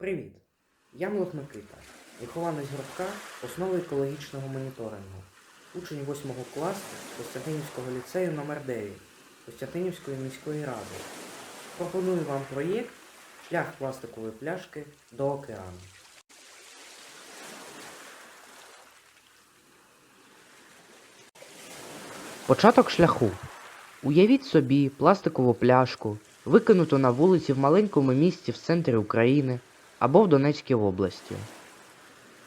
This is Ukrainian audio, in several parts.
Привіт! Я Млот Микита, вихованець гуртка основи екологічного моніторингу, учень 8 класу Костянтинівського ліцею номер 9 Костянтинівської міської ради. Пропоную вам проєкт Шлях пластикової пляшки до океану. Початок шляху. Уявіть собі пластикову пляшку, викинуту на вулиці в маленькому місті в центрі України або в Донецькій області.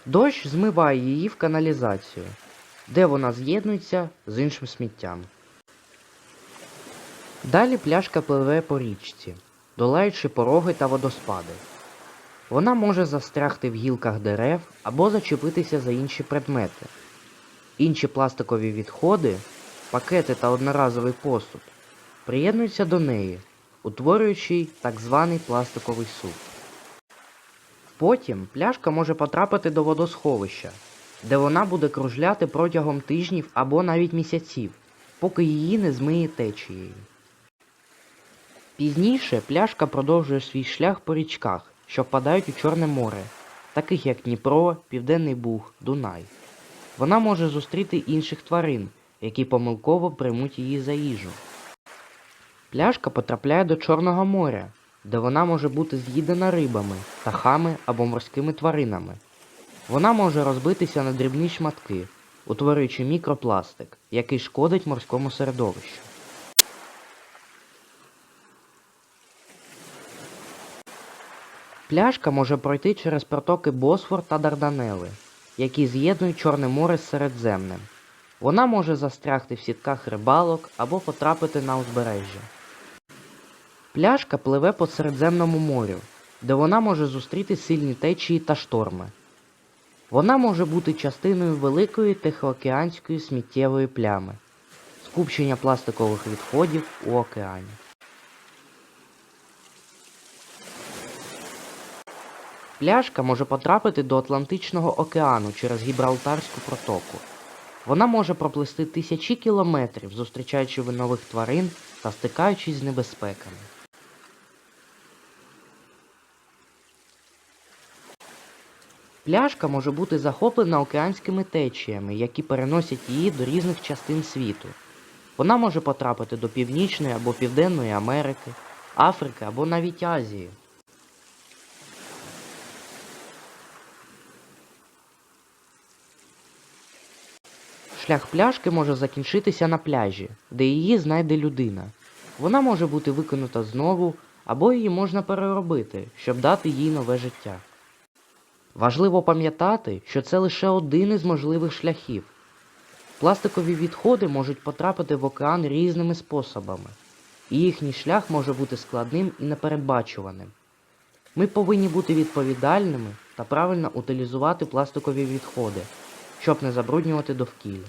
Дощ змиває її в каналізацію, де вона з'єднується з іншим сміттям. Далі пляшка пливе по річці, долаючи пороги та водоспади. Вона може застрягти в гілках дерев або зачепитися за інші предмети. Інші пластикові відходи, пакети та одноразовий посуд приєднуються до неї, утворюючи так званий пластиковий суп. Потім пляшка може потрапити до водосховища, де вона буде кружляти протягом тижнів або навіть місяців, поки її не змиє течією. Пізніше пляшка продовжує свій шлях по річках, що впадають у Чорне море, таких як Дніпро, Південний Буг, Дунай. Вона може зустріти інших тварин, які помилково приймуть її за їжу. Пляшка потрапляє до Чорного моря, де вона може бути з'їдена рибами, птахами або морськими тваринами. Вона може розбитися на дрібні шматки, утворюючи мікропластик, який шкодить морському середовищу. Пляшка може пройти через протоки Босфор та Дарданели, які з'єднують Чорне море з Середземним. Вона може застрягти в сітках рибалок або потрапити на узбережжя. Пляшка пливе по Середземному морю, де вона може зустріти сильні течії та шторми. Вона може бути частиною великої тихоокеанської сміттєвої плями, скупчення пластикових відходів у океані. Пляшка може потрапити до Атлантичного океану через Гібралтарську протоку. Вона може проплисти тисячі кілометрів, зустрічаючи нових тварин та стикаючись з небезпеками. Пляшка може бути захоплена океанськими течіями, які переносять її до різних частин світу. Вона може потрапити до Північної або Південної Америки, Африки або навіть Азії. Шлях пляшки може закінчитися на пляжі, де її знайде людина. Вона може бути викинута знову, або її можна переробити, щоб дати їй нове життя. Важливо пам'ятати, що це лише один із можливих шляхів. Пластикові відходи можуть потрапити в океан різними способами, і їхній шлях може бути складним і непередбачуваним. Ми повинні бути відповідальними та правильно утилізувати пластикові відходи, щоб не забруднювати довкілля.